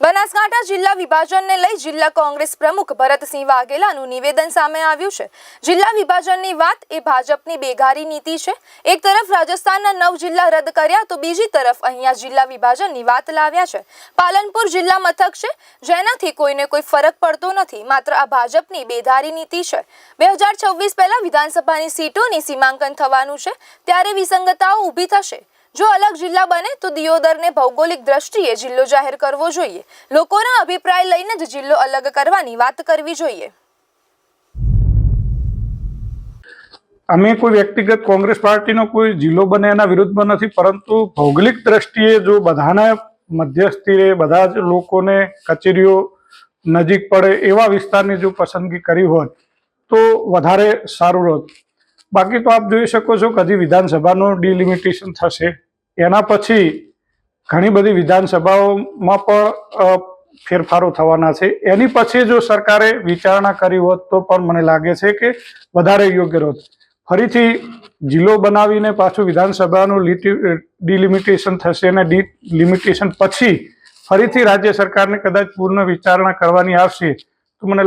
બનાસકાંઠા જિલ્લા વિભાજનને લઈ જિલ્લા કોંગ્રેસ પ્રમુખ ભરતસિંહ વાઘેલાનું નિવેદન સામે આવ્યું છે. જિલ્લા વિભાજનની વાત એ ભાજપની બેગારી નીતિ છે. એક તરફ રાજસ્થાનના નવ જિલ્લા રદ કર્યા તો બીજી તરફ અહીંયા જિલ્લા વિભાજનની વાત લાવ્યા છે. પાલનપુર જિલ્લા મથક છે. જેનાથી કોઈને કોઈ ફરક પડતો નથી. માત્ર આ ભાજપની બેધારી નીતિ છે. બે હજાર છવ્વીસ પહેલા વિધાનસભાની સીટોની સીમાંકન થવાનું છે. ત્યારે વિસંગતાઓ ઊભી થશે. જો અલગ જિલ્લા બને તો દિયોદરને ભૌગોલિક દ્રષ્ટિએ જિલ્લો જાહેર કરવો જોઈએ. લોકોના અભિપ્રાય લઈને જ જિલ્લો અલગ કરવાની વાત કરવી જોઈએ. અમે કોઈ વ્યક્તિગત કોંગ્રેસ પાર્ટીનો કોઈ જિલ્લો બને એના વિરુદ્ધમાં નથી, પરંતુ ભૌગોલિક દ્રષ્ટિએ જો બધાને મધ્યસ્થીએ બધા જ લોકોને કચેરીઓ નજીક પડે એવા વિસ્તારની જો પસંદગી કરી હોત, તો વધારે સારું હોત. બાકી તો આપ જોઈ શકો છો કે હજી વિધાનસભાનું ડિલિમિટેશન થશે. એના પછી ઘણી બધી વિધાનસભાઓમાં પણ ફેરફારો થવાના છે. એની પછી જો સરકારે વિચારણા કરી હોત તો પણ મને લાગે છે કે વધારે યોગ્ય હોત. ફરીથી જિલ્લો બનાવીને પાછું વિધાનસભાનું ડિલિમિટેશન થશે અને ડિલિમિટેશન પછી ફરીથી રાજ્ય સરકારને કદાચ પૂર્ણ વિચારણા કરવાની આવશે તો મને